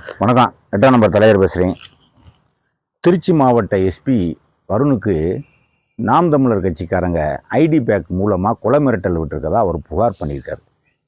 வணக்கம். எட்டாம் நம்பர் தலைவர் பேசுகிறேன் திருச்சி மாவட்ட எஸ்பி வருணுக்கு நாம் தமிழர் கட்சிக்காரங்க ஐடி பேக் மூலமாக கொலை மிரட்டல் விட்டுருக்கதா அவர் புகார் பண்ணியிருக்காரு.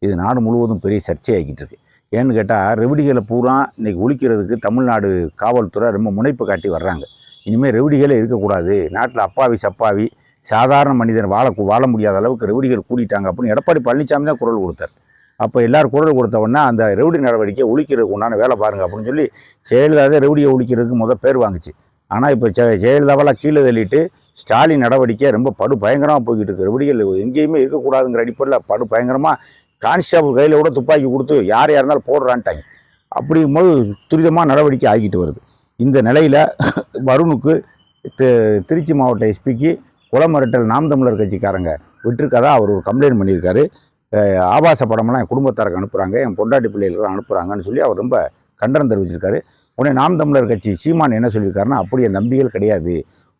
இது நாடு முழுவதும் பெரிய சர்ச்சையாகிட்டு இருக்கு. ஏன்னு கேட்டால் ரெவடிகளை பூரா இன்னைக்கு ஒழிக்கிறதுக்கு தமிழ்நாடு காவல்துறை ரொம்ப முனைப்பு காட்டி வர்றாங்க. இனிமேல் ரெவடிகளே இருக்கக்கூடாது. நாட்டில் அப்பாவி சப்பாவி சாதாரண மனிதன் வாழ வாழ முடியாத அளவுக்கு ரெவடிகள் கூட்டிட்டாங்க அப்படின்னு எடப்பாடி பழனிசாமி தான் குரல் கொடுத்தார். அப்போ எல்லாரும் குரல் கொடுத்தவொடனே அந்த ரெவுடி நடவடிக்கை ஒழிக்கிறதுக்கு உண்டான வேலை பாருங்கள் அப்படின்னு சொல்லி ஜெயலலிதாவே ரெவுடியை ஒழிக்கிறதுக்கு முத பேர் வாங்குச்சு. ஆனால் இப்போ ஜெ ஜெயலலிதாவெல்லாம் கீழே தள்ளிட்டு ஸ்டாலின் நடவடிக்கை ரொம்ப படு பயங்கரமாக போய்கிட்டு இருக்கு. ரெவடிகள் எங்கேயுமே இருக்கக்கூடாதுங்கிற அடிப்படையில் படு பயங்கரமாக கான்ஸ்டபிள் கையில் கூட துப்பாக்கி கொடுத்து யார் யார் இருந்தாலும் போடுறான்ட்டாங்க. அப்படிங்கும்போது துரிதமாக நடவடிக்கை ஆகிட்டு வருது. இந்த நிலையில் வருணுக்கு திருச்சி மாவட்ட எஸ்பிக்கு குளமரட்டல் நாம் தமிழர் கட்சிக்காரங்க விட்டுருக்கதா அவர் ஒரு கம்ப்ளைண்ட் பண்ணியிருக்காரு. ஆபாச படமெல்லாம் என் குடும்பத்தாருக்கு அனுப்புகிறாங்க என் பொண்டாட்டி பிள்ளைகளுக்கு அனுப்புகிறாங்கன்னு சொல்லி அவர் ரொம்ப கண்டனம் தெரிவிச்சிருக்காரு. உடனே நாம் தமிழர் கட்சி சீமான் என்ன சொல்லியிருக்காருன்னா அப்படி என் நம்பிகள் கிடையாது.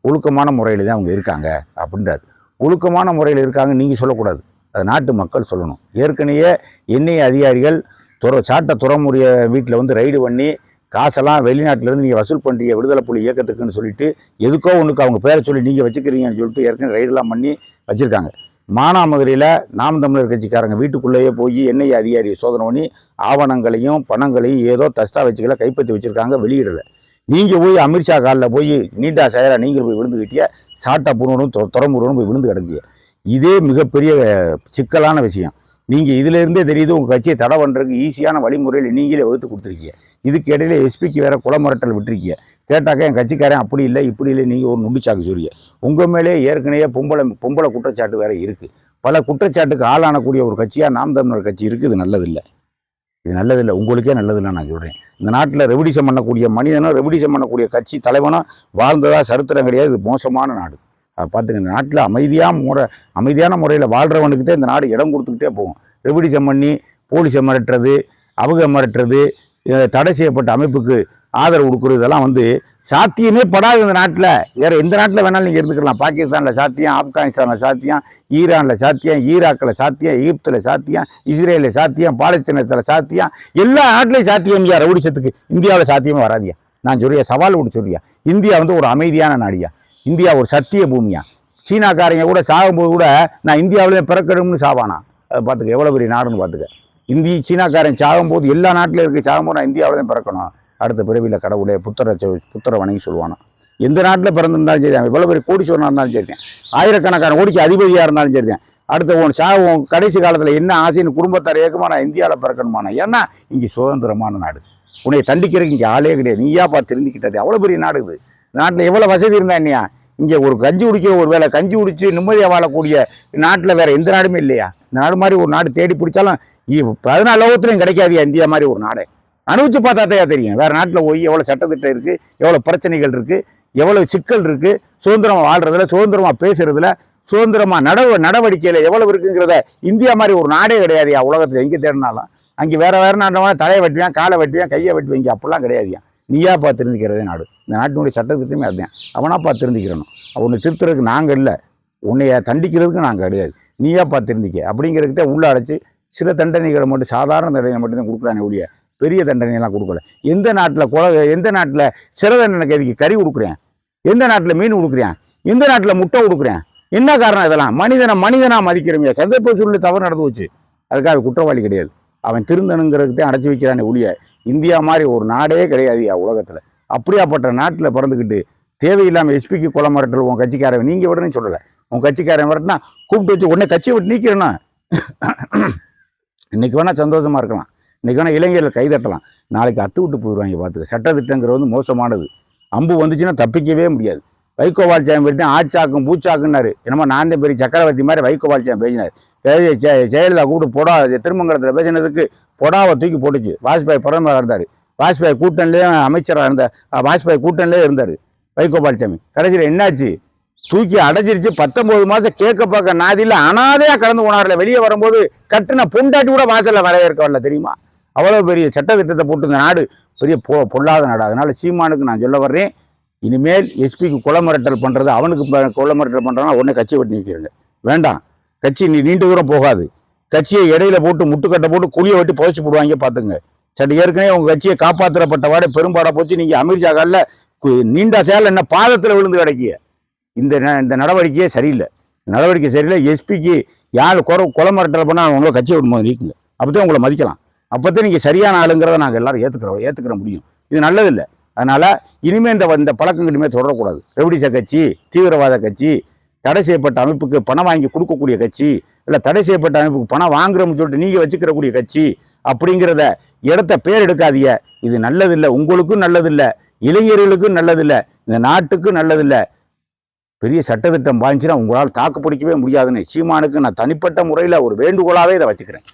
ஒழுக்கமான முறையில் தான் அவங்க இருக்காங்க அப்படின்றார். ஒழுக்கமான முறையில் இருக்காங்க நீங்கள் சொல்லக்கூடாது. அது நாட்டு மக்கள் சொல்லணும். ஏற்கனவே எண்ணெய் அதிகாரிகள் துற சாட்ட துறமுறைய வீட்டில் வந்து ரைடு பண்ணி காசெல்லாம் வெளிநாட்டிலேருந்து நீங்கள் வசூல் பண்ணுறீங்க விடுதலை புலி இயக்கத்துக்குன்னு சொல்லிட்டு எதுக்கோ ஒன்றுக்கு அவங்க பேரை சொல்லி நீங்கள் வச்சுக்கிறீங்கன்னு சொல்லிட்டு ஏற்கனவே ரைடெல்லாம் பண்ணி வச்சுருக்காங்க. மானாமதுரையில் நாம் தமிழர் கட்சிக்காரங்க வீட்டுக்குள்ளேயே போய் என்ஐஏ அதிகாரி சோதனை பண்ணி ஆவணங்களையும் பணங்களையும் ஏதோ தஸ்தாவேஜுகளை கைப்பற்றி வச்சுருக்காங்க வெளியிடலை. நீங்கள் போய் அமித்ஷா காலில் போய் நீட்டா செயலாக நீங்கள் போய் விழுந்துக்கிட்டிய சாட்டா புறவனும் துறமுருவனும் போய் விழுந்து கிடக்கிய. இதே மிகப்பெரிய சிக்கலான விஷயம். நீங்கள் இதிலேருந்தே தெரியுது உங்கள் கட்சியை தடை பண்ணுறதுக்கு ஈஸியான வழிமுறையில் நீங்களே வகுத்து கொடுத்துருக்கீங்க. இதுக்கு இடையில எஸ்பிக்கு வேற குளமரட்டல் விட்டுருக்கீங்க. கேட்டாக்க என் கட்சிக்காரன் அப்படி இல்லை இப்படி இல்லை நீங்கள் ஒரு நுண்டிச்சாக்கு சொல்லிய உங்கள் மேலே ஏற்கனவே பொம்பளை பொம்பளை குற்றச்சாட்டு வேற இருக்குது பல குற்றச்சாட்டுக்கு ஆளானக்கூடிய ஒரு கட்சியாக நாம் தமிழர் கட்சி இருக்குது இது நல்லதில்லை. இது நல்லதில்லை உங்களுக்கே நல்லதில்லை நான் சொல்கிறேன் இந்த நாட்டில் ரெவடிசம் பண்ணக்கூடிய மனிதனும் ரெவடிசம் பண்ணக்கூடிய கட்சி தலைவனும் வாழ்ந்ததாக சரித்திரம் கிடையாது இது மோசமான நாடு. பார்த்துங்க இந்த நாட்டில் அமைதியாக முறை அமைதியான முறையில் வாழ்கிறவனுக்கு இந்த நாடு இடம் கொடுத்துக்கிட்டே போகும். ரெவடிசம் பண்ணி போலீஸை மிரட்டுறது அவங்க மிரட்டுறது தடை செய்யப்பட்ட அமைப்புக்கு ஆதரவு கொடுக்குறது இதெல்லாம் வந்து சாத்தியமே படாது இந்த நாட்டில். வேறு எந்த நாட்டில் வேணாலும் நீங்கள் இருந்துக்கலாம். பாகிஸ்தானில் சாத்தியம் ஆப்கானிஸ்தானில் சாத்தியம் ஈரானில் சாத்தியம் ஈராக்கில் சாத்தியம் ஈப்தில் சாத்தியம் இஸ்ரேலில் சாத்தியம் பாலஸ்தீனத்தில் சாத்தியம். எல்லா நாட்டிலையும் சாத்தியம் ஐயா. ரவுடிசத்துக்கு இந்தியாவில் சாத்தியமே வராதியா? நான் சொல்லியா சவால் விட்டு சொல்லியா இந்தியா வந்து ஒரு அமைதியான நாடியா? இந்தியா ஒரு சத்திய பூமியா? சீனாக்காரங்க கூட சாகும்போது கூட நான் இந்தியாவிலே பிறக்கணும்னு சாவானா? அதை பார்த்துக்க எவ்வளோ பெரிய நாடுன்னு பார்த்துக்க. இந்தி சீனாக்காரன் சாகும்போது எல்லா நாட்டிலும் இருக்க சாகும்போது நான் இந்தியாவில் தான் பிறக்கணும். அடுத்த பிறவியில் கடவுளே புத்தரை சொ- புத்தரை வணங்கி சொல்லுவானா. எந்த நாட்டில் பிறந்திருந்தாலும் சரி எவ்வளோ பெரிய கோடீஸ்வரனாக இருந்தாலும் சரி ஆயிரக்கணக்கான கோடிக்கு அதிபதியாக இருந்தாலும் சரி அடுத்த உன் சாவு உன் கடைசி காலத்தில் என்ன ஆசைன்னு குடும்பத்தார் ஏக்கமா நான் இந்தியாவில் பிறக்கணுமானா? ஏன்னா இங்கே சுதந்திரமான நாடு. உன்னை தண்டிக்கிறதுக்கு இங்கே ஆளே கிடையாது. நீயா பார்த்து திருந்திக்கிட்டது? அவ்வளோ பெரிய நாடு இது. நாட்டில் எவ்வளோ வசதி இருந்தா என்னையா? இங்கே ஒரு கஞ்சி குடிக்கிற ஒரு வேளை கஞ்சி குடித்து நிம்மதியாக வாழக்கூடிய நாட்டில் வேறு எந்த நாடுமே இல்லையா? இந்த நாடு மாதிரி ஒரு நாடு தேடி பிடிச்சாலும் பதினாலு லோகத்துலையும் கிடைக்காதியா இந்தியா மாதிரி ஒரு நாடு? அனுபவிச்சு பார்த்தா தான் தெரியும். வேறு நாட்டில் போய் எவ்வளோ சட்டத்திட்டம் இருக்குது எவ்வளோ பிரச்சனைகள் இருக்குது எவ்வளோ சிக்கல் இருக்குது சுதந்திரமாக வாழ்கிறதுல சுதந்திரமாக பேசுகிறதுல சுதந்திரமாக நடவ நடவடிக்கையில் எவ்வளோ இருக்குங்கிறத இந்தியா மாதிரி ஒரு நாடே கிடையாதுயா உலகத்தில் எங்கே தேடினாலும். அங்கே வேறு வேறு நாட்டவன் தலையை வெட்டுவேன் காலை வெட்டுவேன் கையை வெட்டுவேன் இங்கே அப்படிலாம் கிடையாதுயா? நீயா பார்த்து திருந்திக்கிறதே நாடு. இந்த நாட்டினுடைய சட்டத்திட்டமே அதுதான். அவனா பார்த்து திருந்திக்கிறணும். அவனை திருத்துறதுக்கு நாங்கள் இல்லை. உன்னைய தண்டிக்கிறதுக்கு நாங்கள் கிடையாது. நீயா பார்த்து திருந்திக்க. அப்படிங்கிறதுக்கு தான் உள்ள அடைச்சி சில தண்டனைகளை மட்டும் சாதாரண தண்டனை மட்டும்தான் கொடுக்குறானே ஒழிய பெரிய தண்டனையெல்லாம் கொடுக்கல. எந்த நாட்டில் கொலை எந்த நாட்டில் சிறை தண்டனை கைதிக்கு கறி கொடுக்குறேன் எந்த நாட்டில் மீன் கொடுக்குறேன் எந்த நாட்டில் முட்டை கொடுக்குறேன் என்ன காரணம் இதெல்லாம்? மனிதனை மனிதனாக மதிக்கிறவங்க சந்தர்ப்ப சூழ்நிலை தவறு நடந்து போச்சு. அதுக்காக குற்றவாளி கிடையாது. அவன் திருந்தணுங்கிறதுக்கு தான் அடைச்சி வைக்கிறானே ஒழிய இந்தியா மாதிரி ஒரு நாடே கிடையாது உலகத்தில். அப்படியாப்பட்ட நாட்டில் பிறந்துக்கிட்டு தேவையில்லாமல் எஸ்பிக்கு கொலை மிரட்டல் உன் கட்சிக்காரன் நீங்கள் விடணும்னு சொல்லலை. உன் கட்சிக்காரன் மிரட்டினா கூப்பிட்டு வச்சு உடனே கட்சியை விட்டு நீக்கிறேன்னா இன்னைக்கு வேணால் சந்தோஷமா இருக்கலாம். இன்னைக்கு வேணால் இளைஞர்கள் கைதட்டலாம் நாளைக்கு அத்து விட்டு போயிடுவாங்க பார்த்துக்க சட்டத்திட்டங்கிறது வந்து மோசமானது. அம்பு வந்துச்சுன்னா தப்பிக்கவே முடியாது. வைகோபால் சாமி பற்றி ஆச்சாக்கும் பூச்சாக்குன்னாரு. என்னமோ நான் தான் பெரிய சக்கரவர்த்தி மாதிரி வைகோபால் சாமி பேசினார். ஜெய- ஜெயலலிதா கூப்பிட்டு பொடா திருமங்கலத்தில் பேசினதுக்கு பொடாவை தூக்கி போட்டுச்சு. வாஜ்பாய் பிரதமராக இருந்தார். வாஜ்பாய் கூட்டணிலேயே அமைச்சராக இருந்தார் வாஜ்பாய் கூட்டணிலே இருந்தார் வைகோபால் சாமி கடைசியில் என்னாச்சு? தூக்கி அடைச்சிருச்சு பத்தொன்பது மாதம் கேட்க பார்க்க நாதியில் அனாதையாக கடந்து போனார்ல. வெளியே வரும்போது கட்டின பொண்டாட்டி கூட வாசலில் வரவேற்க வரல தெரியுமா? அவ்வளோ பெரிய சட்டத்திட்டத்தை போட்டு இந்த நாடு பெரிய பொ பொல்லாத நாடு. அதனால் சீமானுக்கு நான் சொல்ல வர்றேன். இனிமேல் எஸ்பிக்கு கொலை மிரட்டல் பண்ணுறது அவனுக்கு ப- கொலை மிரட்டல் உடனே கட்சி விட்டு நிற்கிறங்க. வேண்டாம். கட்சி நீ நீண்ட தூரம் போகாது. கட்சியை இடையில போட்டு முட்டுக்கட்டை போட்டு குழியை வெட்டி புதைச்சி போடுவாங்க பார்த்துங்க. சரி ஏற்கனவே உங்கள் கட்சியை காப்பாற்றப்பட்ட வாட பெரும்பாடா போச்சு. நீங்கள் அமித்ஷா காலில் கு- நீண்ட சேல என்ன பாதத்தில் விழுந்து கிடைக்கிய. இந்த ந- இந்த நடவடிக்கையே சரியில்லை. நடவடிக்கை சரியில்லை. எஸ்பிக்கு யார் குறை கொலை மிரட்டல் பண்ணால் உங்களை கட்சியை விடும்போது நீக்குங்க. அப்போ தான் உங்களை மதிக்கலாம். அப்போ தான் நீங்கள் சரியான ஆளுங்கிறத நாங்கள் எல்லாரும் ஏற்றுக்கிறோம் ஏற்றுக்கிற முடியும். இது நல்லதில்லை. அதனால் இனிமேல் இந்த இந்த பழக்கம் இனிமேல் தொடரக்கூடாது. ரெவடிச கட்சி தீவிரவாத கட்சி தடை செய்யப்பட்ட அமைப்புக்கு பணம் வாங்கி கொடுக்கக்கூடிய கட்சி இல்லை தடை செய்யப்பட்ட அமைப்புக்கு பணம் வாங்குறோம்னு சொல்லிட்டு நீங்கள் வச்சுக்கிறக்கூடிய கட்சி அப்படிங்கிறத இடத்த பேர் எடுக்காதீங்க. இது நல்லதில்லை உங்களுக்கும் நல்லதில்லை இளைஞர்களுக்கும் நல்லதில்லை இந்த நாட்டுக்கும் நல்லதில்லை. பெரிய சட்டத்திட்டம் பாய்ச்சுன்னா உங்களால் தாக்கு பிடிக்கவே முடியாதுன்னு சீமானுக்கு நான் தனிப்பட்ட முறையில் ஒரு வேண்டுகோளாகவே இதை வச்சுக்கிறேன்.